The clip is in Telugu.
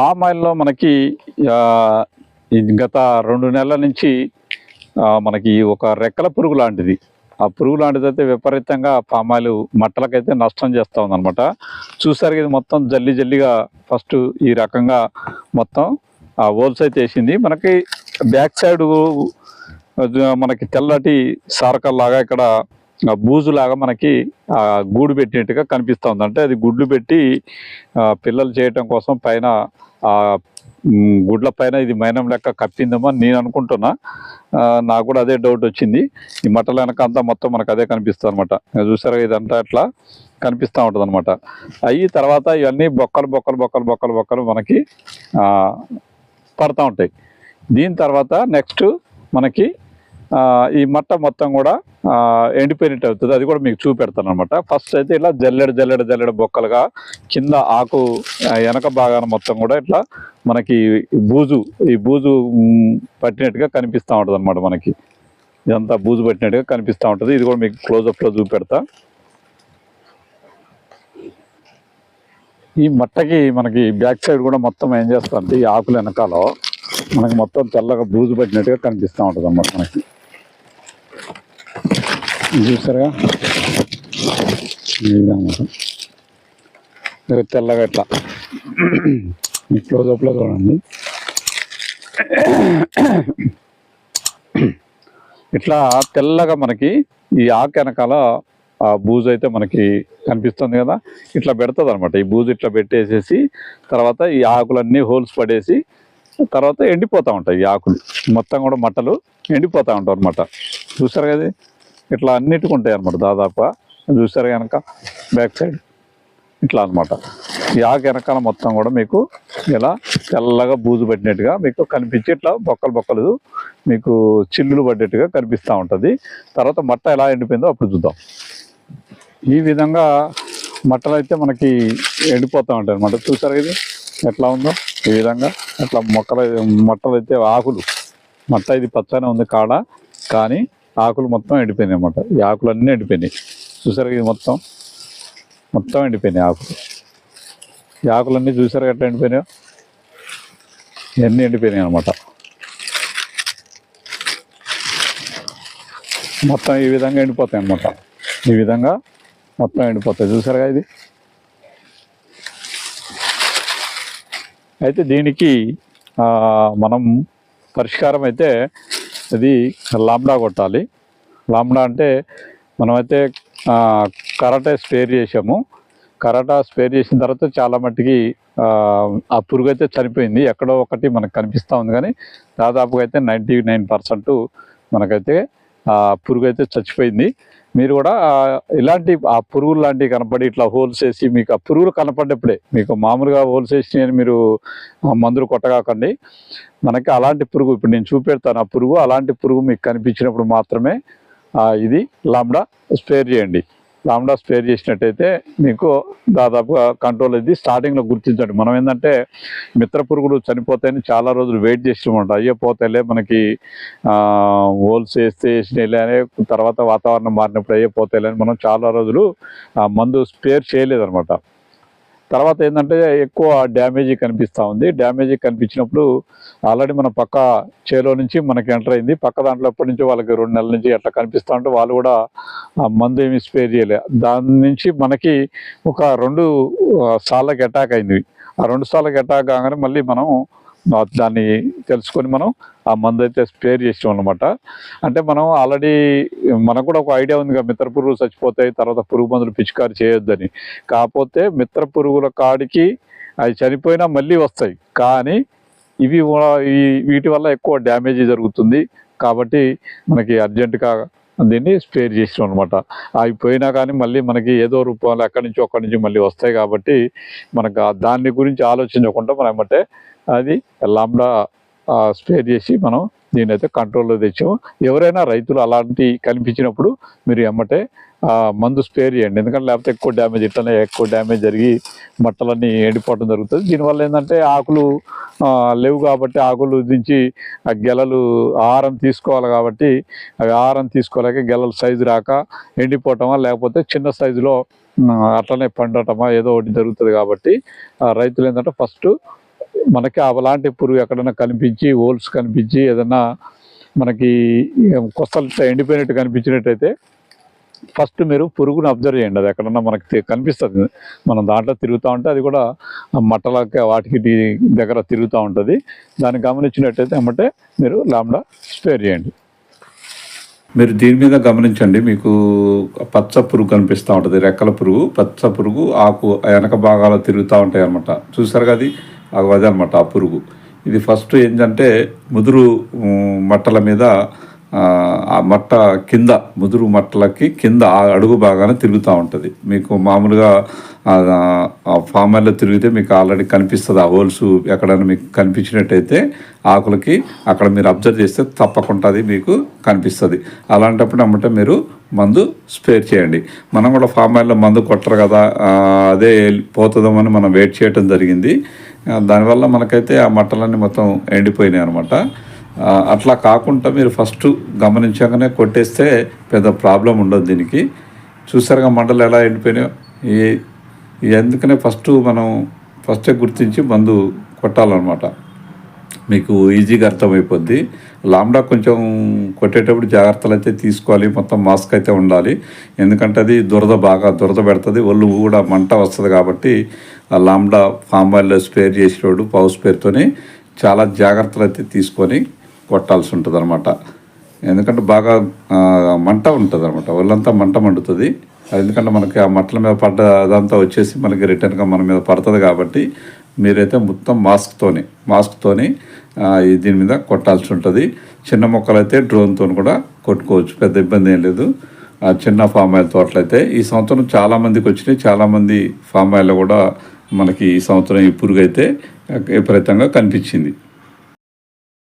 పామ్ ఆయిల్లో మనకి గత రెండు నెలల నుంచి మనకి ఒక రెక్కల పురుగు లాంటిది. ఆ పురుగు లాంటిది అయితే విపరీతంగా ఆయిల్ మట్టలకైతే నష్టం చేస్తూ ఉందన్నమాట. చూసారు ఇది మొత్తం జల్లి జల్లిగా ఫస్ట్ ఈ రకంగా మొత్తం ఆ హోల్స్ అయితే వేసింది. మనకి బ్యాక్ సైడ్ మనకి తెల్లటి సారకల్లాగా ఇక్కడ బూజులాగా మనకి ఆ గూడు పెట్టినట్టుగా కనిపిస్తూ అంటే అది గుడ్లు పెట్టి పిల్లలు చేయటం కోసం పైన ఆ గుడ్ల పైన ఇది మైనం లెక్క కప్పిందేమో నేను అనుకుంటున్నా. నాకు కూడా అదే డౌట్ వచ్చింది. ఈ మటల వెనక అంతా మొత్తం మనకు అదే కనిపిస్తుంది అనమాట చూసారా ఇదంతా అట్లా కనిపిస్తూ ఉంటుంది అనమాట అయ్యి తర్వాత ఇవన్నీ బొక్కలు బొక్కలు బొక్కలు బొక్కలు బొక్కలు మనకి ఆ, పడతా ఉంటాయి. దీని తర్వాత నెక్స్ట్ మనకి ఈ మట్ట మొత్తం కూడా ఎండిపోయినట్టు అవుతుంది. అది కూడా మీకు చూపెడతాను అనమాట ఫస్ట్ అయితే ఇలా జల్లెడ జల్లెడ జల్లెడ బొక్కలుగా కింద ఆకు వెనక భాగాన మొత్తం కూడా ఇట్లా మనకి బూజు ఈ బూజు పట్టినట్టుగా కనిపిస్తూ ఉంటుంది అనమాట మనకి. ఇదంతా బూజు పట్టినట్టుగా కనిపిస్తూ ఉంటుంది. ఇది కూడా మీకు క్లోజప్లో చూపెడతా. ఈ మట్టకి మనకి బ్యాక్ సైడ్ కూడా మొత్తం ఏం చేస్తుంది ఈ ఆకుల వెనకాల మనకి మొత్తం తెల్లగా బూజు పట్టినట్టుగా కనిపిస్తూ ఉంటుంది అన్నమాట మనకి. చూసారుగా ఇదన్నమాట తెల్లగా ఇట్లా. ఈ క్లోజప్లో చూడండి. ఇట్లా తెల్లగా మనకి ఈ ఆకు వెనకాల ఆ బూజు అయితే మనకి కనిపిస్తుంది కదా? ఇట్లా పెడుతుంది అనమాట ఈ బూజు ఇట్లా పెట్టేసేసి తర్వాత ఈ ఆకులన్నీ హోల్స్ పడేసి తర్వాత ఎండిపోతూ ఉంటాయి ఈ ఆకులు. మొత్తం కూడా మట్టలు ఎండిపోతూ ఉంటాయి అనమాట చూస్తారు కదా ఇట్లా అన్నిటికి ఉంటాయి అనమాట దాదాపుగా. చూసారు కనుక బ్యాక్ సైడ్. ఇట్లా అన్నమాట. ఈ వెనకాల మొత్తం కూడా మీకు ఇలా తెల్లగా బూజు పట్టినట్టుగా మీకు కనిపించి ఇట్లా బొక్కలు బొక్కలు మీకు చిల్లులు పడ్డట్టుగా కనిపిస్తూ ఉంటుంది. తర్వాత మట్ట ఎలా ఎండిపోయిందో అప్పుడు చూద్దాం. ఈ విధంగా మట్టలు అయితే మనకి ఎండిపోతూ ఉంటాయి అనమాట చూసారు ఇది ఎట్లా ఉందో? ఈ విధంగా అట్లా మొక్కలు మట్టలు అయితే ఆకులు. మట్ట ఇది పచ్చనే ఉంది కాడ. కానీ ఆకులు మొత్తం ఎండిపోయినాయి అనమాట ఈ ఆకులు అన్నీ ఎండిపోయినాయి. చూసారు ఇది మొత్తం? మొత్తం ఎండిపోయినాయి ఆకులు. ఈ ఆకులన్నీ చూసారు ఎట్లా ఎండిపోయినాయో? ఇవన్నీ ఎండిపోయినాయి అనమాట మొత్తం ఈ విధంగా ఎండిపోతాయి అనమాట ఈ విధంగా మొత్తం ఎండిపోతాయి. చూసారుగా ఇది? అయితే దీనికి మనం పరిష్కారం అయితే ఇది లాంబ్డా కొట్టాలి. లాంబ్డా అంటే మనమైతే కరాటా కరాటే స్పేర్ చేసాము కరాటా స్పేర్ చేసిన తర్వాత చాలా మట్టుకి ఆ, పురుగు అయితే చనిపోయింది. ఎక్కడో ఒకటి మనకు కనిపిస్తూ ఉంది కానీ దాదాపుగా అయితే నైంటీ నైన్ పర్సెంట్ మనకైతే పురుగు అయితే చచ్చిపోయింది. మీరు కూడా ఇలాంటి ఆ పురుగులు లాంటివి కనపడి ఇట్లా హోల్స్ వేసి మీకు ఆ పురుగులు కనపడ్డప్పుడే మీకు మామూలుగా హోల్స్ వేసి అని మీరు ఆ మందులు కొట్టగాకండి. మనకి అలాంటి పురుగు ఇప్పుడు నేను చూపెడతాను ఆ పురుగు అలాంటి పురుగు మీకు కనిపించినప్పుడు మాత్రమే ఇది లాంబ్డా స్పేర్ చేయండి. లామ్డా స్పేర్ చేసినట్టయితే మీకు దాదాపుగా కంట్రోల్ అయింది స్టార్టింగ్లో గుర్తించండి. మనం ఏంటంటే మిత్ర పురుగులు చనిపోతాయని చాలా రోజులు వెయిట్ చేసినామంట. అయ్యే పోతాయిలే మనకి హోల్స్ వేస్తే వేసినాయిలే అనే తర్వాత వాతావరణం మారినప్పుడు అయ్యే పోతాయిలే అని మనం చాలా రోజులు ఆ మందు స్పేర్ చేయలేదనమాట తర్వాత ఏంటంటే ఎక్కువ డ్యామేజీ కనిపిస్తూ ఉంది. డ్యామేజీ కనిపించినప్పుడు ఆల్రెడీ మన పక్క చేలో నుంచి మనకి ఎంటర్ అయింది. పక్క దాంట్లో ఎప్పటి నుంచి వాళ్ళకి రెండు నెలల నుంచి అట్లా కనిపిస్తూ ఉంటే వాళ్ళు కూడా ఆ మందు ఏమి స్పేర్ చేయలే. దాని నుంచి మనకి ఒక రెండు సార్లకి అటాక్ అయింది. ఆ రెండు సార్లకి అటాక్ కాగానే మళ్ళీ మనం దాన్ని తెలుసుకొని మనం ఆ మందు అయితే స్పేర్ చేసాం అనమాట అంటే మనం ఆల్రెడీ మనకు కూడా ఒక ఐడియా ఉంది కదా మిత్ర పురుగులు చచ్చిపోతాయి తర్వాత పురుగు మందులు పిచికారి చేయొద్దని. కాకపోతే మిత్ర పురుగుల కాడికి అవి చనిపోయినా మళ్ళీ వస్తాయి. కానీ ఇవి ఈ వీటి వల్ల ఎక్కువ డ్యామేజ్ జరుగుతుంది. కాబట్టి మనకి అర్జెంటుగా దీన్ని స్పేర్ చేసాం అనమాట అవి పోయినా కానీ మళ్ళీ మనకి ఏదో రూపంలో ఎక్కడి నుంచి ఒక్కడి నుంచి మళ్ళీ వస్తాయి కాబట్టి మనకు దాన్ని గురించి ఆలోచించకుండా మనం ఏమంటే అది లాంబ్డా స్పేర్ చేసి మనం దీన్ని అయితే కంట్రోల్లో తెచ్చాము. ఎవరైనా రైతులు అలాంటి కనిపించినప్పుడు మీరు ఎమ్మటే మందు స్పేర్ చేయండి. ఎందుకంటే లేకపోతే ఎక్కువ డ్యామేజ్ ఇట్లనే ఎక్కువ డ్యామేజ్ జరిగి మట్టలన్నీ ఎండిపోవడం జరుగుతుంది. దీనివల్ల ఏంటంటే ఆకులు లేవు కాబట్టి ఆకులు దించి ఆ గెలలు ఆహారం తీసుకోవాలి కాబట్టి అవి ఆహారం తీసుకోలేక గెలలు సైజు రాక ఎండిపోవటమా లేకపోతే చిన్న సైజులో అట్లనే పండటమా ఏదో ఒకటి జరుగుతుంది కాబట్టి రైతులు ఏంటంటే ఫస్ట్ మనకి అలాంటి పురుగు ఎక్కడైనా కనిపించి హోల్స్ కనిపించి ఏదన్నా మనకి కొస్తలు ఎండిపోయినట్టు కనిపించినట్టయితే ఫస్ట్ మీరు పురుగును అబ్జర్వ్ చేయండి. అది ఎక్కడన్నా మనకి కనిపిస్తుంది. మనం దాంట్లో తిరుగుతూ ఉంటే అది కూడా మట్టలకి వాటికి దగ్గర తిరుగుతూ ఉంటుంది. దాన్ని గమనించినట్టయితే ఏమంటే మీరు లాంబ్డా స్పేర్ చేయండి. మీరు దీని మీద గమనించండి. మీకు పచ్చ పురుగు కనిపిస్తూ ఉంటుంది. రెక్కల పురుగు పచ్చ పురుగు ఆకు వెనక భాగాలు తిరుగుతూ ఉంటాయి అనమాట చూసారు కదా అవి అదే ఆ పురుగు. ఇది ఫస్ట్ ఏంటంటే ముదురు మట్టల మీద ఆ, మట్ట కింద ముదురు మట్టలకి కింద ఆ అడుగు బాగానే తిరుగుతూ ఉంటుంది. మీకు మామూలుగా ఫామర్లో తిరిగితే మీకు ఆల్రెడీ కనిపిస్తుంది. ఆ హోల్స్ ఎక్కడైనా మీకు కనిపించినట్టయితే ఆకులకి అక్కడ మీరు అబ్జర్వ్ చేస్తే తప్పకుండా అది మీకు కనిపిస్తుంది. అలాంటప్పుడు అమ్మటే మీరు మందు స్పేర్ చేయండి. మనం కూడా ఫామ్ ఆయిల్లో మందు కొట్టరు కదా అదే పోతుందేమని మనం వెయిట్ చేయటం జరిగింది. దానివల్ల మనకైతే ఆ మట్టలన్నీ మొత్తం ఎండిపోయినాయి అనమాట అట్లా కాకుండా మీరు ఫస్ట్ గమనించగానే కొట్టేస్తే పెద్ద ప్రాబ్లం ఉండదు దీనికి. చూసారుగా మంటలు ఎలా ఎండిపోయినాయో? ఈ ఎందుకనే ఫస్ట్ మనం ఫస్టే గుర్తించి మందు కొట్టాలన్నమాట. మీకు ఈజీగా అర్థమైపోద్ది. లాంబ్డా కొంచెం కొట్టేటప్పుడు జాగ్రత్తలు అయితే తీసుకోవాలి. మొత్తం మాస్క్ అయితే ఉండాలి. ఎందుకంటే అది దురద బాగా దురద పెడుతుంది. ఒళ్ళు కూడా మంట వస్తుంది కాబట్టి ఆ లాంబ్డా ఫామ్ ఆయిల్లో స్పేర్ చేసేటప్పుడు పౌ స్పేర్తోని చాలా జాగ్రత్తలు అయితే తీసుకొని కొట్టాల్సి ఉంటుంది అనమాట ఎందుకంటే బాగా మంట ఉంటుంది అనమాట ఒళ్ళంతా మంట మండుతుంది. ఎందుకంటే మనకి ఆ మట్టల మీద పడ్డ అదంతా వచ్చేసి మనకి రిటర్న్గా మన మీద పడుతుంది కాబట్టి మీరైతే మొత్తం మాస్క్తోనే మాస్క్తోని దీని మీద కొట్టాల్సి ఉంటుంది. చిన్న మొక్కలు అయితే డ్రోన్తో కూడా కొట్టుకోవచ్చు పెద్ద ఇబ్బంది ఏం లేదు. ఆ చిన్న ఫామ్ ఆయిల్ తోటలైతే ఈ సంవత్సరం చాలామందికి వచ్చినాయి. చాలామంది ఫామ్ ఆయిల్లో కూడా మనకి ఈ సంవత్సరం ఈ పురుగు అయితే విపరీతంగా కనిపించింది.